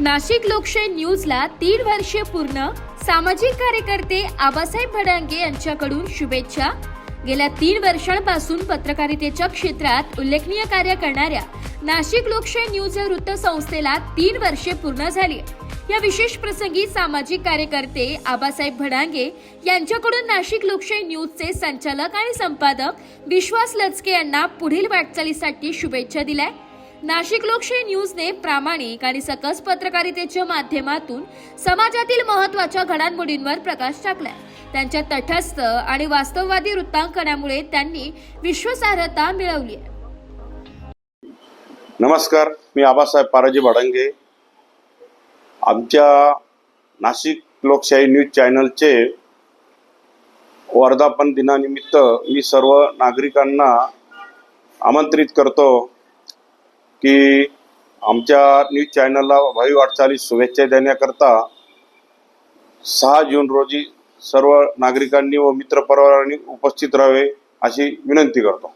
नाशिक लोकशाही न्यूजला तीन वर्षे पूर्ण सामाजिक कार्यकर्ते आबासाहेब भडांगे यांच्याकडून शुभेच्छा. गेल्या तीन वर्षांपासून पत्रकारितेच्या क्षेत्रात उल्लेखनीय कार्य करणाऱ्या नाशिक लोकशाही न्यूज या वृत्तसंस्थेला तीन वर्षे पूर्ण झाली. या विशेष प्रसंगी सामाजिक कार्यकर्ते आबासाहेब भडांगे यांच्याकडून नाशिक लोकशाही न्यूजचे संचालक आणि संपादक विश्वास लचके यांना पुढील वाटचालीसाठी शुभेच्छा दिल्या. नाशिक लोकशाही न्यूजने प्रामाणिक आणि सकस पत्रकारितेच्या माध्यमातून समाजातील महत्त्वाच्या घडामोडींवर प्रकाश टाकलाय. त्यांच्या तटस्थ आणि वास्तववादी वृत्तांकनामुळे त्यांनी विश्वासार्हता मिळवली आहे. नमस्कार मी आबासाहेब पाराजी भडंगे आमच्या नाशिक लोकशाही न्यूज चॅनलचे वर्धापन दिनानिमित्त मी सर्व नागरिकांना आमंत्रित करतो. की आमच्या न्यूज चॅनलला भावी वाटचाली शुभेच्छा देण्याकरता सहा जून रोजी सर्व नागरिकांनी व मित्रपरिवारांनी उपस्थित राहावे अशी विनंती करतो.